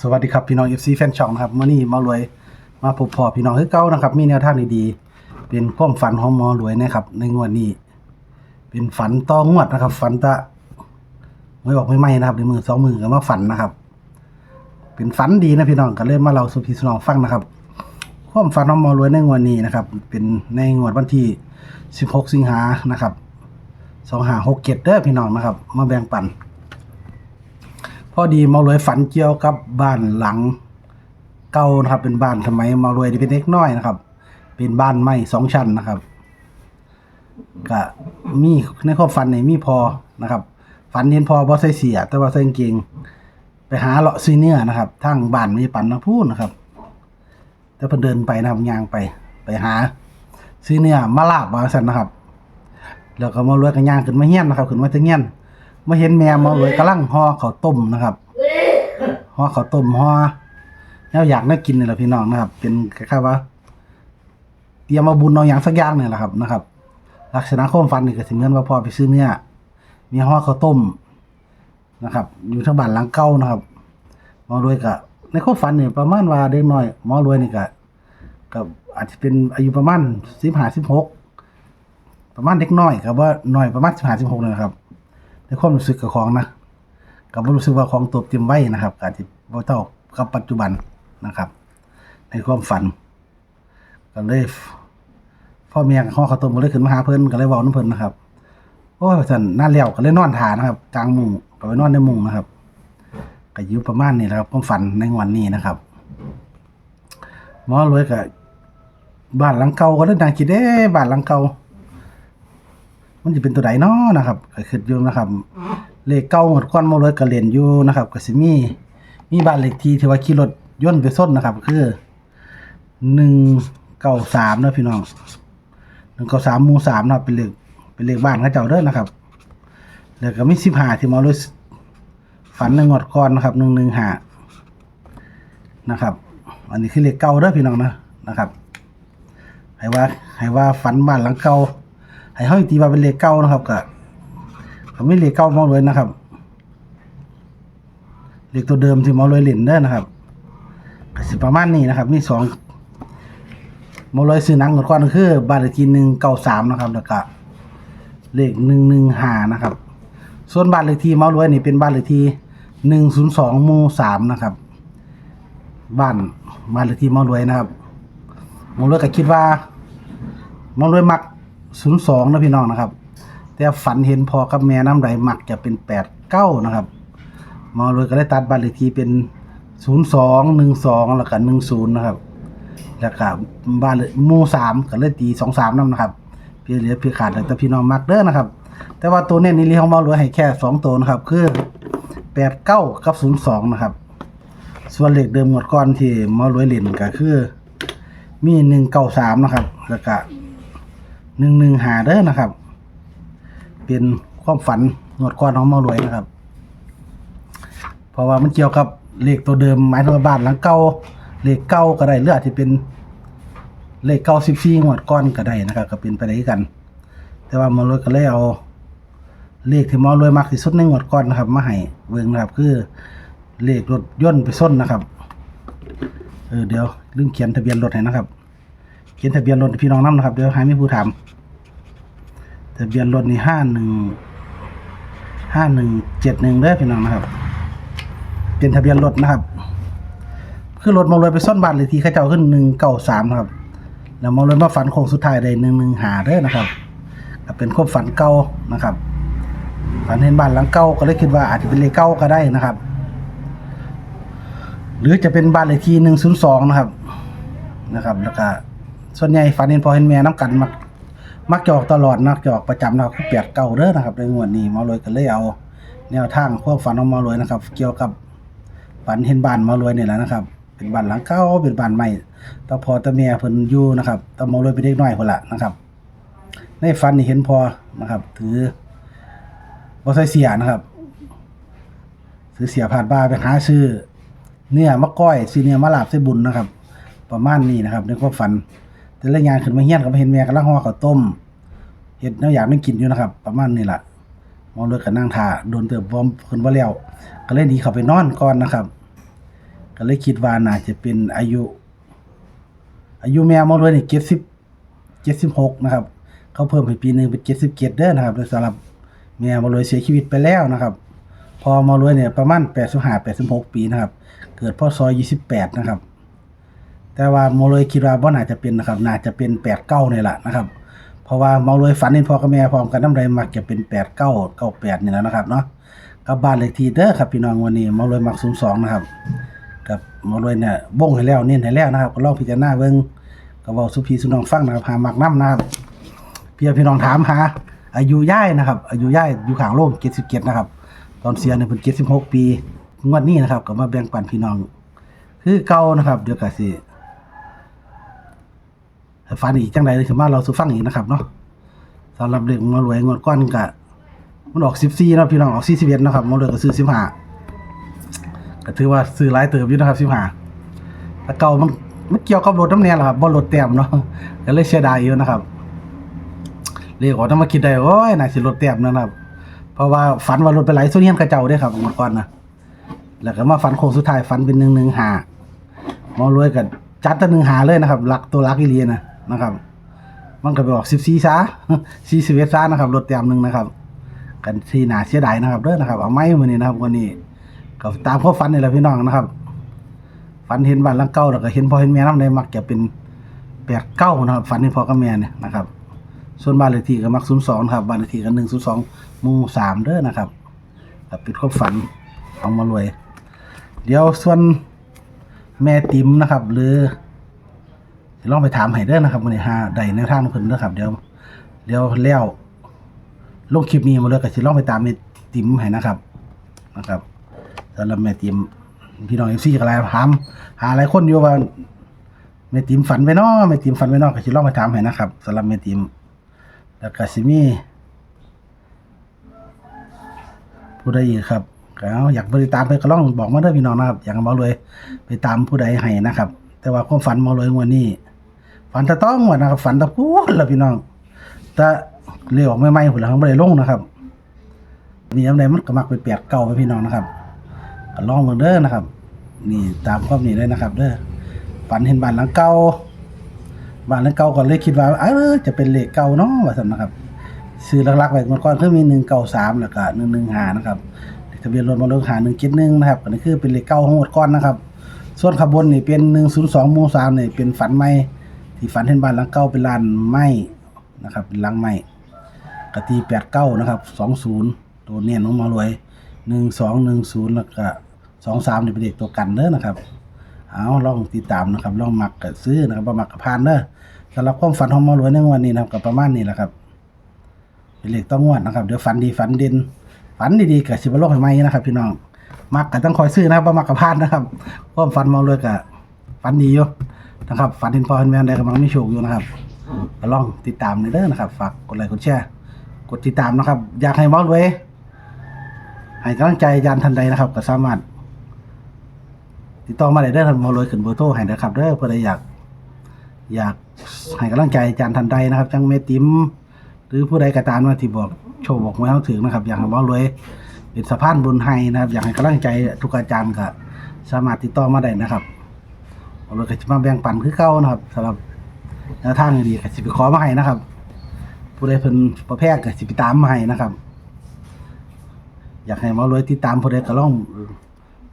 สวัสดีครับพี่น้อง FC แฟนช่องนะครับมื่อนี้มารวยมาพบพ่อพี่น้องคือเก่านะครับ มีแนวทางดีๆเป็นความฝันของหมอรวยนะครับในงวดนี้ เป็นฝันต่องวดนะครับ ฝันตะไม่บอกไม่ไม่นะครับในมือสองมือก็มาฝันนะครับ เป็นฝันดีนะพี่น้องก็เลยมาเล่าสู่พี่น้องฟังนะครับ ความฝันของหมอรวยในงวดนี้นะครับ เป็นในงวดวันที่ 16 สิงหานะครับ 2567เด้อพี่น้องนะครับ มาแบ่งปัน พอดีมารวยฝันเกี่ยวกับบ้านหลัง เก่านะครับ เป็นบ้านสมัยมารวยที่เป็นเด็กน้อยนะครับ เป็นบ้านไม้สองชั้นนะครับก็มีในความฝันนี่มีพอนะครับ ฝันเห็นพอบ่ใส่เสีย แต่ว่าใส่กางเกงไปหาเลาะซีเนียนะครับทางบ้านมีปันนะพูดนะครับ แต่พิ่นเดินไปนะครับย่างไป ไปหาซีเนียมาลาบมาสันนะครับ แล้วก็มารวยกันย่างขึ้นมาเฮี้ยนนะครับขึ้นมาถึงเฮี้ยน มาเห็นแม่มารวยกำลังห่อข้าวต้มนะครับห่อข้าวต้มห่อแล้วอยากน่ากินนี่แหละพี่น้องนะครับ เป็นคล้ายๆว่าเตรียมมาบุญเอาอย่างสักอย่างเนี่ยแหละครับนะครับ ลักษณะความฝันนี่ก็สิเหมือนว่าพอไปซื้อเนี่ยมีห่อข้าวต้มนะครับ อยู่ทางบ้านหลังเก่านะครับหมอรวยก็ในความฝันเนี่ยประมาณว่าเด็กน้อยหมอรวยนี่ก็ก็อาจจะเป็นอายุประมาณสิบห้าสิบหกประมาณเด็กน้อยครับว่าน้อยประมาณสิบห้าสิบหกเลยนะครับ ความรู้สึกกับของนะกับรู้สึกว่าของตัวเตรียมไว้นะครับการที่บ่เท่ากับปัจจุบันนะครับ ในความฝันก็เลยพ่อเมียกับพ่อเขาวต้มก็เลยขึ้นมาหาเพิ่นก็เลยเว้าน้ำเพิ่นนะครับโอ้ยสันนั่นแล้วก็เลยนอนทานะครับกลางมุงก็ไปนอนในมุงนะครับก็อยู่ประมาณนี้แหละครับความฝันในวันนี้นะครับหมอรวยกับบ้านหลังเก่าก็เลยนางคิดเอ๊ะบ้านหลังเก่า มันจะเป็นตัวใดเนาะนะครับก็คิดอยู่นะครับ เลขเก่าหมดก้อนมอรวยก็เรียนอยู่นะครับก็สิมีมีบ้านเลขที่ที่ว่าขี่รถย่นต์ไปส้นนะครับ คือหนึ่งเก้าสามนะพี่น้องหนึ่งเก้าสามหมู่สามนะเป็นเลขเป็นเลขบ้านเขาเจ้าเด้อนะครับ แล้วก็มีสิบห้าที่มาเลยฝันในงวดก่อนนะครับหนึ่งหนึ่งห้านะครับ อันนี้คือเลขเก่าเด้อพี่น้องนะนะครับให้ว่าให้ว่าฝันบ้านหลังเก่า ให้เฮาตีว่าเป็นเลขเก่านะครับก็ก็ไม่เลขเก่ามอเลยนะครับ เลขตัวเดิมที่มอเลยเล่นเด้นะครับก็สิประมาณนี้นะครับ มีสองหมอลยซื้อหนังก่อนก่อนคือบานเลขที่หนึ่งเก้าสามนะครับแล้วก็เลขหนึ่งหนึ่งห้านะครับ ส่วนบ้านเลขที่หมอลอยนี่เป็นบ้านเลขที่หนึ่งศูนย์สองมู่สามนะครับ บ้านบ้านเลขที่มอลอยนะครับมอลอยก็คิดว่ามอลอยมัก ศูนย์สองนะพี่น้องนะครับ แต่ฝันเห็นพอกับแม่น้ำใดมักจะเป็นแปดเก้านะครับมอลยก็ได้ตัดบ้านเลขที่เป็นศูนย์สองหนึ่งสองแล้วก็หนึ่งศูนย์นะครับ แล้วก็บ้านเลยหมู่สามก็เลยตีสองสามนำนะครับเพียเหลือเพียขาดแล้วแต่พี่น้องมักเด้อนะครับ แต่ว่าตัวเนี้ยนี่ลีของมาเหลือให้แค่สองตัวนะครับ คือแปดเก้ากับศูนย์สองนะครับ ส่วนเลขเดิมหมดก้อนที่มอรวยเล่นก็คือ มีหนึ่งเก้าสามนะครับ แล้วก็ หนึ่งหนึ่งหาเด้อนะครับ เป็นความฝันหมดก้อนของมอรวยนะครับ เพราะว่ามันเกี่ยวกับเลขตัวเดิมหมายถึงว่าบ้านหลังเก่าเลขเก่าก็ได้หรืออาจจะเป็นเลขเก้าสิบสี่งวดก้อนก็ได้นะครับ ก็เป็นไปได้กัน แต่ว่ามอรวยก็เลยเอาเลขที่มอรวยมากที่สุดในงวดก้อนนะครับ มาให้เบิ่งนะครับ คือเลขรถย่นต์ไปส้นนะครับ เออเดี๋ยวลืมเขียนทะเบียนรถให้นะครับ เขียนทะเบียนรถพี่น้องนํนะครับเดี๋ยวให้มีผู้ถามทะเบียนรถนี่ห้าหนึ่งห้าหนึ่งเจ็ดหนึ่งเด้อพี่น้องนะครับ เป็นทะเบียนรถนะครับ คือรถมารวยไปซ่อนบ้านเลยทีข้าเจ้าขึ้นหนึ่งเก้าสามครับ แล้วมารวยมาฝันโค้งสุดท้ายได้หนึ่งหนึ่งหาเด้อนะครับก็เป็นความฝันเก่านะครับฝันเห็นบ้านหลังเก่าก็เลยคิดว่าอาจจะเป็นเลขเก่าก็ได้นะครับ หรือจะเป็นบ้านเลขที่หนึ่งศูนย์สองนะครับนะครับ แล้วก็ ส่วนใหญ่ฝันเห็นพอเห็นแม่น้ำกันมักมักจะออกตลอดนักจะออกประจำนะครับคือแปดเก่าเด้อนะครับในงวดนี้หมารวยก็เลยเอา แนวทางความฝันของหมารวยนะครับ เกี่ยวกับฝันเห็นบ้านหมารวยนี่แหละนะครับ เป็นบ้านหลังเก่าเป็นบ้านใหม่ตาพอตาแม่เพิ่นอยู่นะครับตาหมารวยเป็นเด็กน้อยพุ่นละนะครับ ในฝันนี่เห็นพอนะครับ ถือบ่ใส่เสียนะครับถือเสียผ่านบ้าไปหาซื้อ เนื้อมะก้อยซื้อเนื้อมะลาบใส่บุญนะครับ ประมาณนี้นะครับในความฝัน แต่ละงานขึ้นมาเฮี้ยนก็มาเห็นแม่กำลังห่อข้าวต้มเฮ็ดนวอยากนั่งกินอยู่นะครับ ประมาณนี้ล่ะมอเลยก็นั่งท่าโดนเติบบ่เพิ่นบ่าแล้วก็เลยหนีเข้าไปนอนก่อนนะครับ ก็เลยคิดว่าน่าจะเป็นอายุ อายุแม่มอรวยนี่เจ็ดสิบเจ็ดสิบหกนะครับ เขาเพิ่มไปปีหนึ่งเป็นเจ็ดสิบเจ็ดเด้อนะครับสำหรับแม่มอรวยเสียชีวิตไปแล้วนะครับ พอมอรวยเนี่ยประมาณแปดสิบห้าแปดสิบหกปีนะครับ เกิดพ่อซอยยี่สิบแปดนะครับ แต่ว่าหมอรวยคิดว่าบ่น่าจะเป็นนะครับ น่าจะเป็นแปดเก้านี่แหละนะครับ เพราะว่าหมอรวยฝันเห็นพ่อกับแม่พร้อมกันน้ำใดมักจะเป็นแปดเก้าเก้าแปดนี่แหละนะครับเนาะกับบ้านเลขที่เด้อครับพี่น้องวันนี้หมอรวยมักศูนย์สองนะครับกับหมอรวยเนี่ยบ่งให้แล้วเน้นให้แล้วนะครับก็ลองพิจารณาเบิ่งก็เว้าสุพีสุน้องฟังนะครับหามักน้ำนะครับพี่พี่น้องถามหาอายุย่ายนะครับ อายุย่ายอยู่ขางโลก77นะครับ ตอนเสียเนี่ยเพิ่น76ปีงวดนี้นะครับ ก็มาแบ่งปันพี่น้อง คือเก่านะครับ เดี๋ยวก็สิ ฟันอีกจังไดเลยคือมาเราสูฟังอีกนะครับเนาะสำหรับเรื่องมารวยงวดก้อนก็มันออก14เนะพี่น้องออก41นะครับมารวยก็ซื้อ15ก็ถือว่าซื้อหลายเติบอยู่นะครับ15แต่เก่ามันมันเกี่ยวกับรถน้ำแน่ล่ะครับบ่รถแต้มเนาะก็เลยเสียดายอยู่นะครับเรียกว่าต้องมาคิดได้โอ้ยน่าสิลดแต้มนะครับ เพราะว่าฝันว่ารถไปไหลโซเนียนกระเจ้าได้ครับเมื่อก่อนนะแล้วก็มาฝันโค้งสุดท้ายฝันเป็นหนึ่งหนึ่งหามอรวยกับจัดแตั้หนึ่งหาเลยนะครับหลักตัวหลักอีเลียนะ นะครับ มันก็ไปออกสิบสี่ซาสี่สิบเอ็ดซานะครับลดแต้มหนึ่งนะครับ กันที่น่าเสียดายนะครับเด้อนะครับ เอาไม้มาเนี่นะครับวันนี้ก็ตามข้อฝันนี่แหละพี่น้องนะครับ ฝันเห็นบ้านหลังเก่าแล้วก็เห็นพ่อเห็นแม่น้ำในมักจะเป็นแปดเก้านะครับฝันเห็นพ่อกับแม่เนี่ยนะครับ ส่วนบ้านเลขที่ก็มักศูนย์สองครับบ้านเลขที่ก็หนึ่งศูนย์สองหมู่สามเด้อนะครับป็นความฝันของมารวย เดี๋ยวส่วนแม่ติ๋มนะครับ หรือ ลองไปถามให้เด้อนะครับวันนี้หาได้แนวทางเพิ่นเด้อครับ เดี๋ยวเดี๋ยวแล้วลงคลิปนี้มาเลยก็สิลองไปตามแม่ติ๋มให้นะครับนะครับสำหรับแม่ติ๋มพี่น้องเอฟซีก็หลายถามหาหลายคนอยู่ว่าแม่ติ๋มฝันไว้เนาะแม่ติ๋มฝันไว้เนาะก็สิลองไปถามให้นะครับสำหรับแม่ติ๋มแล้วก็สิมีผู้ใดอีกครับก็อาอยากไปตามไปก็ลองบอกมาเด้อพี่น้องนะครับ อยากมอรวยไปตามผู้ใดให้นะครับ แต่ว่าความฝันมอรวยงวดนี้ ฝันตะต้องงวดนะครับ ฝันตะพูดล้วพี่น้องแต่เรียกออกใหม่ๆพุ่นแล้วบ่ได้ลงนะครับนี่อันใดมันก็มักไปแปดเก่าไปพี่น้องนะครับก็ลองเบิ่งเด้อนะครับ นี่ตามความนี้เลยนะครับ เด้อฝันเห็นบ้านหลังเก่าบ้านหลังเก่าก็เลยคิดว่าเออจะเป็นเลขเก่าเนาะว่าซั่นนะครับซื้อลักๆไว้เมื่อก่อนคือมี193แล้วก็115นะครับทะเบียนรถมอเตอร์หา171นะครับอันนี้คือเป็นเลขเก่าของงวดก่อนนะครับ ส่วนขบวนนี่เป็น102หมู่3นี่เป็นฝันใหม่ ที่ฝันเห็นบ้านหลังเก่าเป็นลานไม้นะครับเป็นหลังไม้กะตี89นะครับ20ตัวเนี่ยนของมารวย1210แล้วก็23นี่เป็นเลขตัวกันเด้อนะครับเอาลองติดตามนะครับลองหมักกับซื้อนะครับบ่มักกับพานเด้อสำหรับความฝันของมอรวยในวันนี้นะครับก็ประมาณนี้แหละครับเป็นเลขต้องงวดนะครับเดี๋ยวฝันดีฝันเด่นฝันดีๆกับสิบโลกให้ไหมนะครับ พี่น้องมักก็ต้องคอยซื้อนะครับบ่มักกับพานนะครับความฝันมอรวยกับฝันดีอยู่ นะครับฝันเห็นพอเห็นแม่ได้กำลังมีโชคอยู่นะครับก็ลองติดตามในเด้อนะครับ ฝากกดไลค์กดแชร์กดติดตามนะครับ อยากให้มอรวยให้กำลังใจอาจารย์ทันใดนะครับ ก็สามารถ ติดต่อมาได้เด้อครับหมอรวยขึ้นเบอร์โทรให้นะครับเด้อเพื่อใดอยาก อยากให้กำลังใจอาจารย์ทันใดนะครับจังเมติมหรือผู้ใดก็ตามาที่บอกโชว์บอกไว้เขาถึงนะครับ อยากให้มอรวยเป็นสะพานบุญให้นะครับ อยากให้กำลังใจทุกอาจารย์ก็สามารถติดต่อมาได้นะครับ หมอรวยก็จะมาแบ่งปันคือเก่านะครับสำหรับแนวทางดีๆก็สิไปขอมาให้นะครับ ผู้ใดเพิ่นประเภทก็สิไปตามมาให้นะครับ อยากให้หมอรวยติดตามผู้ใดก็ลอง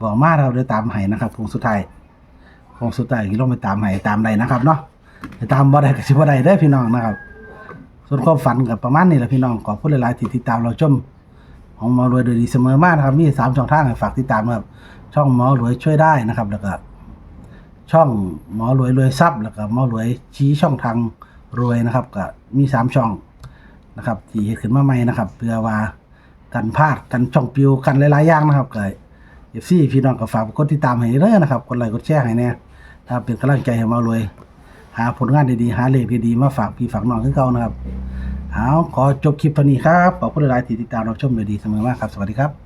บอกมาเราเดี๋ยวตามให้นะครับคงสุดท้ายคงสุดท้ายที่ลงไปตามให้ตามใดนะครับเนาะไปตามบ่ได้ก็สิบ่ได้เด้อพี่น้องนะครับ ส่วนความฝันกับประมาณนี้แหละพี่น้องขอบคุณหลายๆที่ติดตามเราชมของหมอรวยโดยดีเสมอมากนะครับมีสามช่องทางให้ฝากติดตามครับช่องหมอรวยช่วยได้นะครับแล้วก็ ช่องหมอรวยรวยทรัพย์แล้วก็หมอรวยชี้ช่องทางรวยนะครับก็มีสามช่องนะครับที่เฮ็ดขึ้นมาใหม่นะครับเพื่อว่ากันพลาดกันช่องปิวกันหลายๆอย่างนะครับก็เอฟซีพี่น้องก็ฝากกดติดตามให้เด้อนะครับกดไลค์กดแชร์ให้แน่ถ้าเป็นกำลังใจให้มารวย หาผลงานดีๆหาเลขดีๆมาฝากพี่ฝากน้องคือเก่านะครับเอาขอจบคลิปเท่านี้ครับขอบคุณหลายๆที่ติดตามรับชมดีๆเสมอมากครับสวัสดีครับ